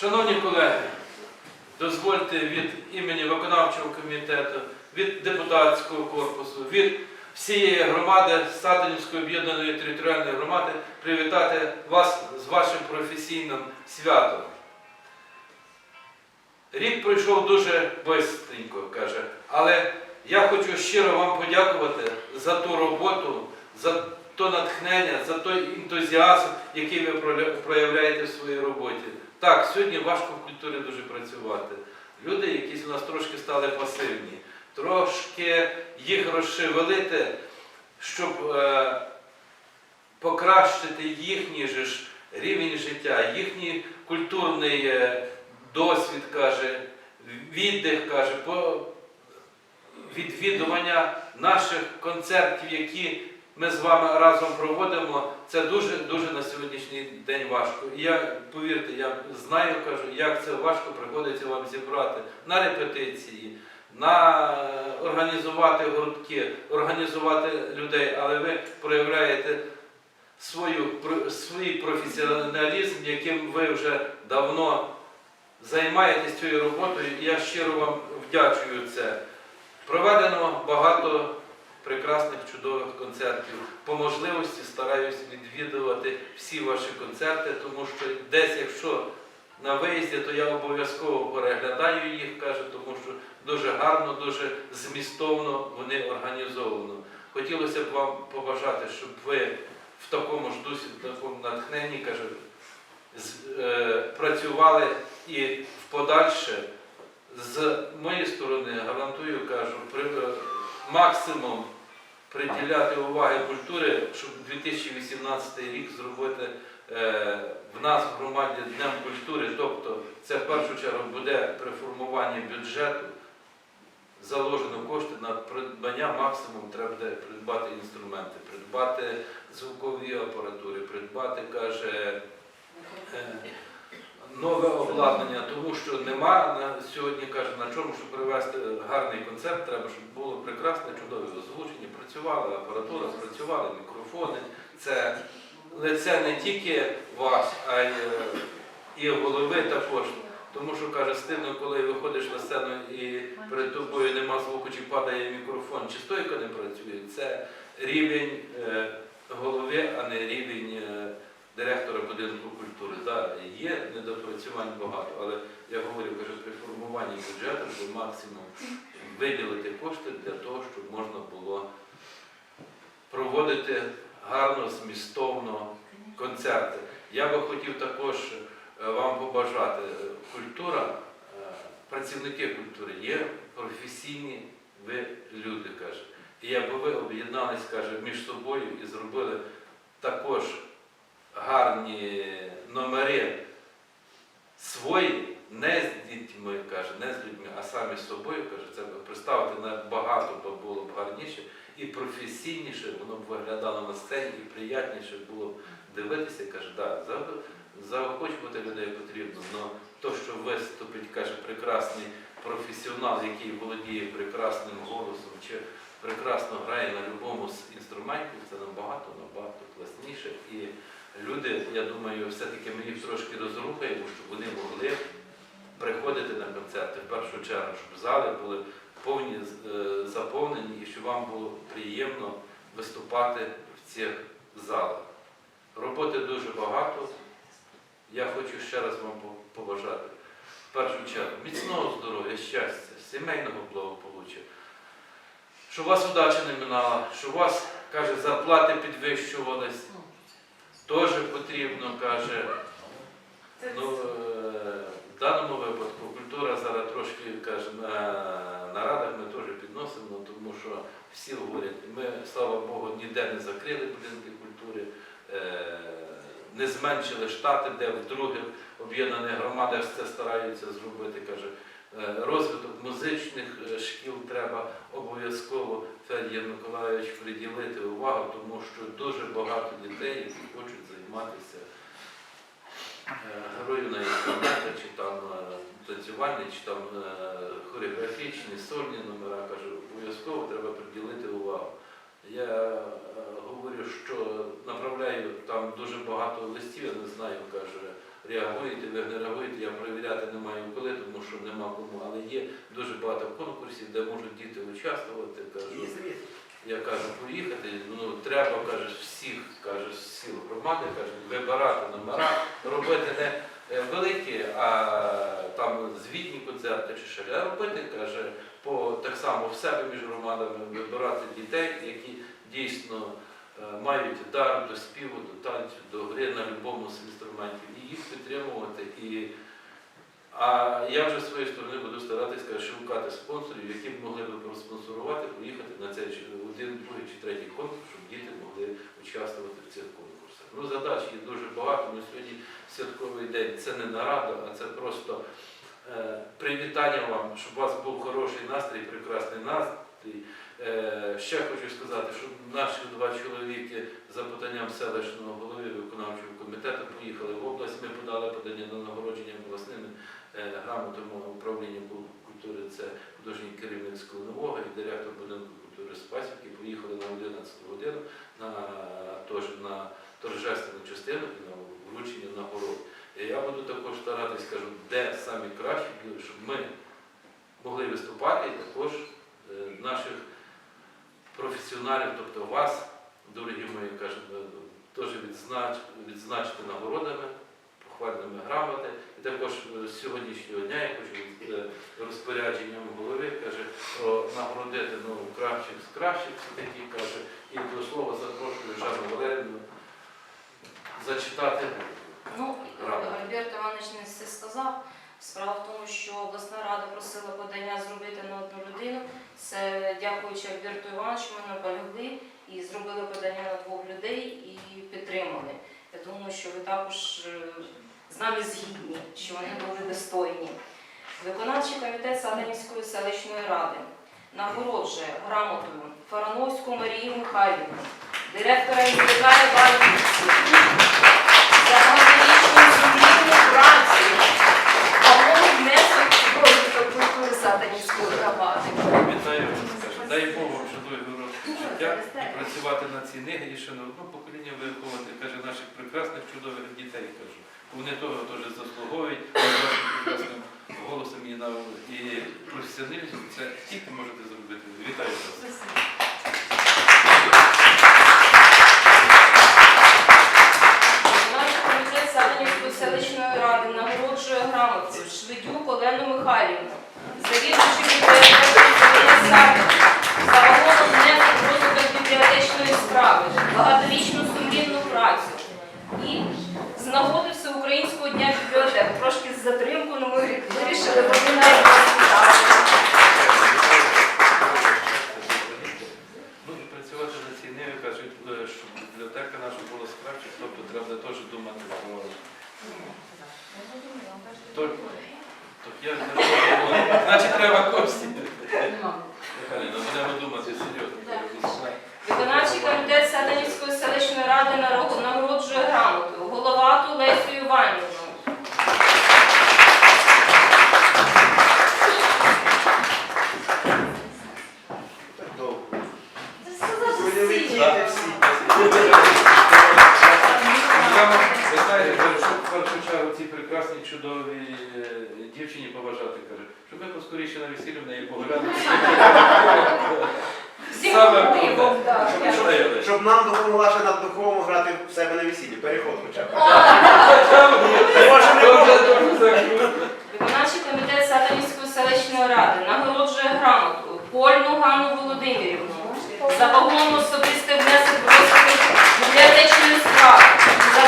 Шановні колеги, дозвольте від імені виконавчого комітету, від депутатського корпусу, від всієї громади Сатанівської об'єднаної територіальної громади привітати вас з вашим професійним святом. Рік пройшов дуже бистренько, каже, але я хочу щиро вам подякувати за ту роботу, за то натхнення, за той ентузіазм, який ви проявляєте в своїй роботі. Так, сьогодні важко в культурі дуже працювати. Люди якісь у нас трошки стали пасивні, трошки їх розшевелити, щоб е, покращити їхній же ж рівень життя, їхній культурний е, досвід, каже, віддих, каже, по відвідування наших концертів, які ми з вами разом проводимо, це дуже дуже на сьогоднішній день важко. І я повірте, я знаю, кажу, як це важко приходиться вам зібрати на репетиції, на організувати гуртки, організувати людей, але ви проявляєте свою, свій професіоналізм, яким ви вже давно займаєтесь цією роботою, і я щиро вам вдячую це. Проведено багато прекрасних чудових концертів. По можливості стараюсь відвідувати всі ваші концерти, тому що десь, якщо на виїзді, то я обов'язково переглядаю їх, каже, тому що дуже гарно, дуже змістовно вони організовано. Хотілося б вам побажати, щоб ви в такому ж дусі, в такому натхненні, каже, з- е, працювали і в подальше з моєї сторони гарантую, кажу, при, е, максимум приділяти уваги культурі, щоб 2018 рік зробити е, в нас в громаді Днем культури. Тобто це в першу чергу буде при формуванні бюджету. Заложено кошти на придбання максимум треба буде придбати інструменти, придбати звукові апаратури, придбати, каже, е, нове обладнання, тому що нема на сьогодні, каже, на чому, щоб привести гарний концерт, треба, щоб було прекрасне, чудове озвучення, працювала апаратура, працювали мікрофони. Це лице не тільки вас, а й і голови також. Тому що каже, стидно, коли виходиш на сцену і перед тобою нема звуку, чи падає мікрофон, чи стойка не працює. Це рівень е, голови, а не рівень е, директора будинку культури. Да, є недопрацювань багато, але я говорю, кажу, при формуванні бюджету до максимум виділити кошти для того, щоб можна було проводити гарно, змістовно концерти. Я би хотів також е, вам побажати. е, Культура, е, працівники культури є професійні ви люди, каже. І якби ви об'єднались, каже, між собою і зробили також гарні номери свої, не з дітьми, каже, не з людьми, а самі з собою, каже, це представити набагато б було б гарніше і професійніше, воно б виглядало на сцені, і приятніше було б дивитися, каже, да, заохочувати людей потрібно, але то, що виступить, каже, прекрасний професіонал, який володіє прекрасним голосом, чи прекрасно грає на будь-якому інструментів, це набагато, набагато класніше. І люди, я думаю, все-таки ми їх трошки розрухаємо, щоб вони могли приходити на концерти в першу чергу, щоб зали були повні е, заповнені і щоб вам було приємно виступати в цих залах. Роботи дуже багато. Я хочу ще раз вам по- побажати. В першу чергу міцного здоров'я, щастя, сімейного благополуччя. Щоб у вас удача не минала, щоб вас, каже, зарплати підвищувались. Теж потрібно, каже, ну, е, в даному випадку культура зараз трошки каже, на нарадах ми теж підносимо, тому що всі говорять, ми, слава Богу, ніде не закрили будинки культури, е, не зменшили штати, де в других об'єднаних громадах це стараються зробити. каже, е, Розвиток музичних шкіл треба обов'язково Федір Миколайович приділити увагу, тому що дуже багато дітей, які хочуть займатися е, грою на інструментах, чи там е, танцювальні, чи там е, хореографічні, сольні номера, кажу, обов'язково треба приділити увагу. Я говорю, що направляю там дуже багато листів, я не знаю, каже, реагуєте, ви не реагуєте, я перевіряти не маю коли, що нема кому. Але є дуже багато конкурсів, де можуть діти участвувати. Кажу, я кажу, поїхати, ну треба, кажеш, всіх, кажеш, сіл громади, каже, вибирати номера, робити не е, великі, а там звітні концерти чи ще, а робити, каже, по так само в себе між громадами вибирати дітей, які дійсно е, мають дар до співу, до танцю, до гри на будь-якому з інструментів, і їх підтримувати. І а я вже з своєї сторони буду старатися шукати спонсорів, які б могли б проспонсорувати, поїхати на цей один, другий чи третій конкурс, щоб діти могли участвувати в цих конкурсах. Ну, задач є дуже багато. Ми сьогодні святковий день. Це не нарада, а це просто е, привітання вам, щоб у вас був хороший настрій, прекрасний настрій. Е, ще хочу сказати, що наші два чоловіки за поданням селищного голови виконавчого комітету поїхали в область. Ми подали подання на нагородження обласними е, грамотами управління культури. Це художній керівник Склонового і директор будинку культури Спасівки. Поїхали на 11 годину на, тож, на торжественну частину і на вручення нагород. Я буду також старатись, кажу, де самі кращі, щоб ми могли виступати і також е, наших професіоналів, тобто вас, дорогі мої, кажу, е, теж відзнач, відзначити нагородами, похвальними грамоти. І також е, з сьогоднішнього дня я хочу е, розпорядженням голови каже, про нагородити ну, кращих з кращих все-таки каже, і до слова запрошую Жанну Валерівну зачитати. Ну. Альберт Іванович не все сказав. Справа в тому, що обласна рада просила подання зробити на одну людину. Це дякуючи Альберту Івановичу, ми наполягли і зробили подання на двох людей і підтримали. Я думаю, що ви також е, з нами згідні, що вони були достойні. Виконавчий комітет Саданівської селищної ради нагороджує грамотою Фарановську Марію Михайлівну, директора індивідуальної Бальбівці, Сатанівської громади. Вітаю вас. Дай Богу, що рок життя і працювати на цій ниві і ще на одне покоління виховувати, каже, наших прекрасних чудових дітей, кажу. Вони того теж заслуговують прекрасним голосом і, на, і професіоналізмом. Це тільки можете зробити. Вітаю вас. Виконавчий комітет Сатанівської селищної ради нагороджує грамотою Швидюк Олену Михайлівну, завідувачу бібліотекою Сергія Савченка, за вагоном внесок в розвиток бібліотечної справи, багаторічну сумлінну працю. І з нагоди Всеукраїнського дня бібліотек, трошки з затримкою, але ми вирішили помінати вас. Ну і працювати на цій ниві, кажуть, е, щоб бібліотека наша була справді, тобто треба теж думати про. То- Так я не розумію. Значить, треба кошти. Михайлівна, будемо думати серйозно. Виконавчий комітет Саданівської селищної ради народ- нагороджує грамотою Головату Лесю Іванівну. Я вам, ви знаєте, кажу, щоб в першу чергу цій прекрасній чудовій е, дівчині каже, щоб ми поскоріше на весіллі в неї поглянули. Всім Саме головне. так. Щоб нам допомогла ще над духовому грати в себе на весіллі, переход хоча б. Може, не. Виконавчий комітет Саданівської селищної ради нагороджує грамотою Польну Ганну Володимирівну за вагону особистий внесок в розвиток бібліотечної справи, за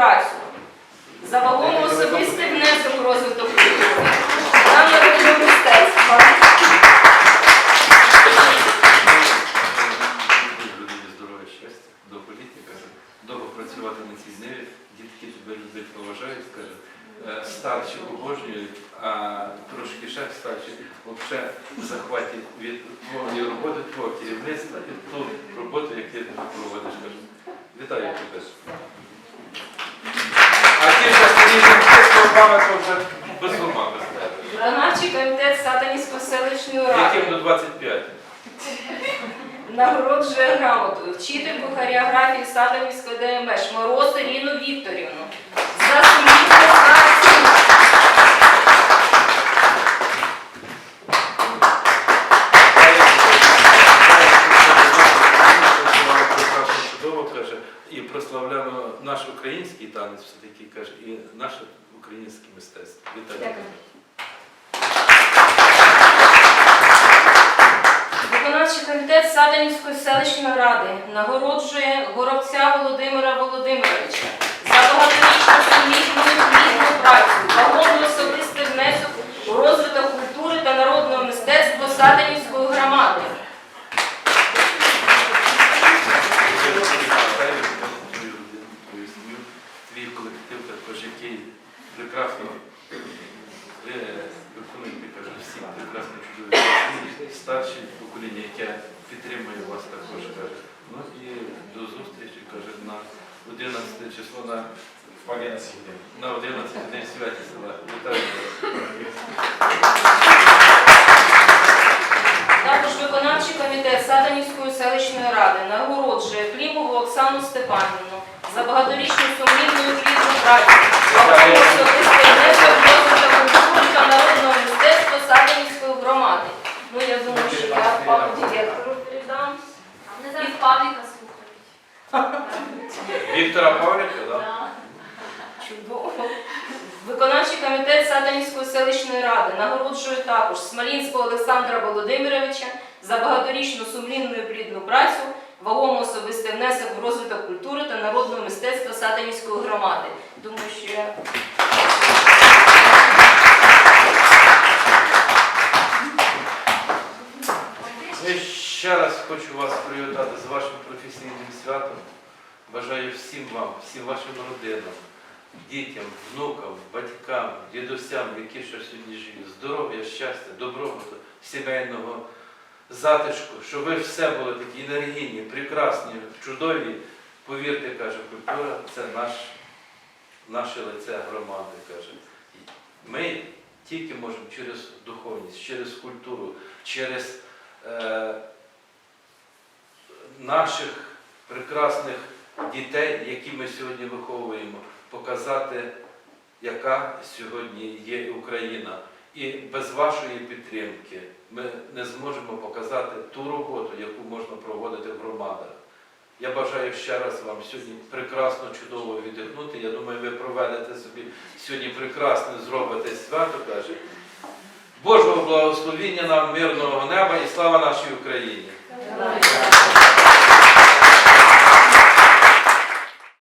працю, за вагому особистий внесок у розвиток культури, за народного мистецтва. Людині здоров'я, щастя, довголіття, каже, довго працювати на цій ниві, дітки тебе люблять, поважають, каже, старші обожнюють, а трошки ще старші ще захваті від твоєї роботи, твого керівництва і ту роботу, яку ти проводиш. Кажу. Вітаю тебе. А ті вже старі жінки то вже без ума без тебе. Виконавчий комітет Сатанівської селищної ради Яким до 25. нагороджує грамотою вчительку хореографії Сатанівської ДМБ Мороз Ірину Вікторівну за працю. І прославляємо наш український танець, все-таки каже, українське. Вітаю. Виконавчий комітет Сатанівської селищної ради нагороджує Горобця Володимира Володимировича за багаторічну сумлінну плідну працю, вагомий особистий внесок у розвиток культури та народного мистецтва Сатанівської громади. Я вітаю твою родину, твою сім'ю, твій колектив, також який прекрасно ви виконуєте, кажу, всі прекрасно чудові пісні, старші покоління, яке підтримує вас також, каже. Ну і до зустрічі, каже, на 11 число на на 11 день святі села. Вітаю вас. Також виконавчий комітет Сатанівської селищної ради нагороджує Клімову Оксану Степанівну за багаторічну сумлінну і плідну працю, вагомий особистий внесок в розвиток культури та народного мистецтва Сатанівської громади. Ну, я думаю, що я пану директору передам. Вони зараз Павліка слухають. Віктора Павліка, так? Да. Чудово. Виконавчий комітет Сатанівської селищної ради нагороджує також Смолінського Олександра Володимировича за багаторічну сумлінну і плідну працю, вагомий особистий внесок в розвиток культури та народного мистецтва Сатанівської громади. Думаю, що Я хочу вас привітати з вашим професійним святом. Бажаю всім вам, всім вашим родинам, дітям, внукам, батькам, дідусям, які ще сьогодні живі, здоров'я, щастя, добробуту, сімейного затишку, щоб ви все були такі енергійні, прекрасні, чудові. Повірте, каже, культура це наш, наше лице громади. каже. Ми тільки можемо через духовність, через культуру, через е, наших прекрасних дітей, які ми сьогодні виховуємо, показати, яка сьогодні є Україна. І без вашої підтримки ми не зможемо показати ту роботу, яку можна проводити в громадах. Я бажаю ще раз вам сьогодні прекрасно, чудово віддихнути. Я думаю, ви проведете собі сьогодні прекрасне зробите свято, каже. Божого благословіння нам, мирного неба і слава нашій Україні!